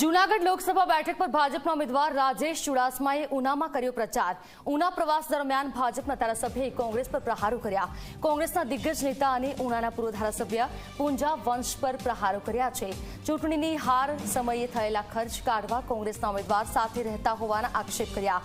જૂનાગઢ લોકસભા બેઠક પર ભાજપના ઉમેદવાર રાજેશ ચુડાસમાએ ઉનામાં કર્યો પ્રચાર. ઉના પ્રવાસ દરમિયાન ભાજપના ધારાસભ્યએ કોંગ્રેસ પર પ્રહારો કર્યા. કોંગ્રેસના દિગ્ગજ નેતા અને ઉનાના પૂર્વ ધારાસભ્ય પૂંજા વંશ પર પ્રહારો કર્યા છે. ચૂંટણીની હાર સમયે થયેલા ખર્ચ કાઢવા કોંગ્રેસના ઉમેદવાર સાથે રહેતા હોવાના આક્ષેપ કર્યા.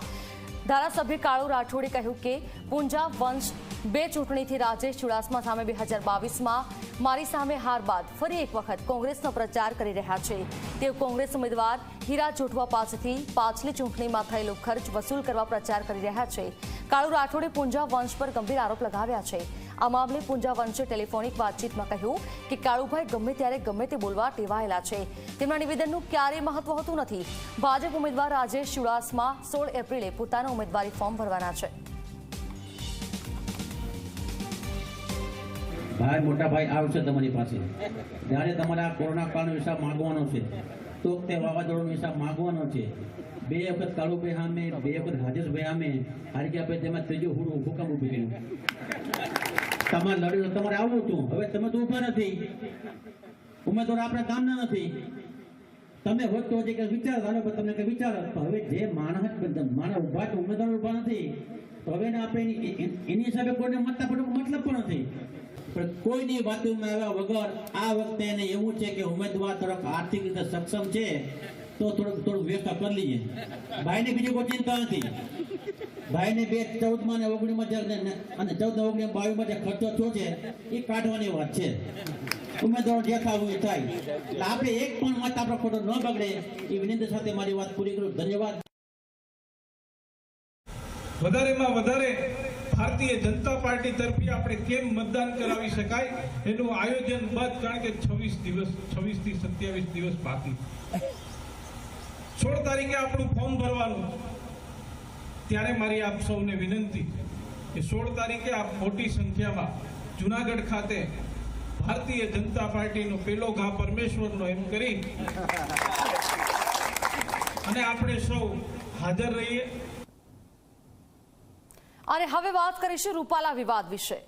ધારાસભ્ય કાળુ રાઠોડે કહ્યું કે પૂંજા વંશ બે ચૂંટણીથી રાજેશ ચુડાસમા સામે બે હજાર બાવીસમાં મારી સામે હાર બાદ ફરી એક વખત કોંગ્રેસનો પ્રચાર કરી રહ્યા છે. તેઓ કોંગ્રેસ ઉમેદવાર હીરા જોટવા પાસેથી પાછલી ચૂંટણીમાં થયેલો ખર્ચ વસૂલ કરવા પ્રચાર કરી રહ્યા છે. કાળુ રાઠોડે પૂંજા વંશ પર ગંભીર આરોપ લગાવ્યા છે. આ મામલે પૂંજા વંશે ટેલિફોનિક વાતચીતમાં કહ્યું કે કાળુભાઈ ગમે ત્યારે ગમે તે બોલવા ટેવાયેલા છે. તેમના નિવેદનનું ક્યારેય મહત્વ હોતું નથી. ભાજપ ઉમેદવાર રાજેશ ચુડાસમા સોળ એપ્રિલે પોતાના ઉમેદવારી ફોર્મ ભરવાના છે. ભાઈ, મોટા ભાઈ આવશે તમારી પાસે. જ્યારે તમારે આ કોરોના કાળનો હિસાબ માગવાનો છે, તો તે વાવાઝોડાનો હિસાબ માગવાનો છે. બે વખત કાળુભાઈ સામે, બે વખત રાજેશભાઈ સામે ભાઈ તેમાં ત્રીજું હુડું કામ ઊભી ગયું તમારે લડ્યું તમારે આવવું હતું. હવે તમે તો ઊભા નથી. ઉમેદવાર આપણા કામના નથી. તમે હોત તો હજી કંઈક વિચાર ચાલો પણ તમને કંઈ વિચાર હવે જે માણસ માણસ ઊભા ઉમેદવાર ઊભા નથી. તો હવે આપણે એની- હિસાબે કોઈને મતતા મતલબ પણ નથી. કોઈની બાજુમાં આવ્યા વગર આ વખતે એને એવું છે કે ઉમેદવાર તરફ આર્થિક રીતે સક્ષમ છે, તો થોડુંક થોડુંક વ્યવસ્થા કરી લઈએ. ભાઈને બીજી કોઈ ચિંતા નથી. ભાઈને બે ચૌદમાં ને ઓગણીમાં જે અને ચૌદ ને ઓગણી બાવીસમાં જે ખર્ચો થયો છે, એ કાઢવાની વાત છે. ઉમેદવારો જે થવું એ થાય. એટલે આપણે એક પણ મત આપણો ખોટો ન બગડે. એ વિનંતી સાથે મારી વાત પૂરી કરું. ધન્યવાદ. વધારેમાં વધારે ભારતીય જનતા પાર્ટી તરફી આપણે કેમ મતદાન કરાવી શકાય? એનું આયોજન બાદ કારણ કે છવ્વીસ દિવસ છવ્વીસથી સત્યાવીસ દિવસ બાકી. સોળ તારીખે આપણું ફોર્મ ભરવાનું. ત્યારે મારી આપ સૌને વિનંતી કે સોળ તારીખે આપ મોટી સંખ્યામાં જુનાગઢ ખાતે ભારતીય જનતા પાર્ટીનો પેલો ઘા પરમેશ્વરનો એમ કરી અને આપણે સૌ હાજર રહીએ. અને હવે વાત કરીશું રૂપાલા વિવાદ વિશે.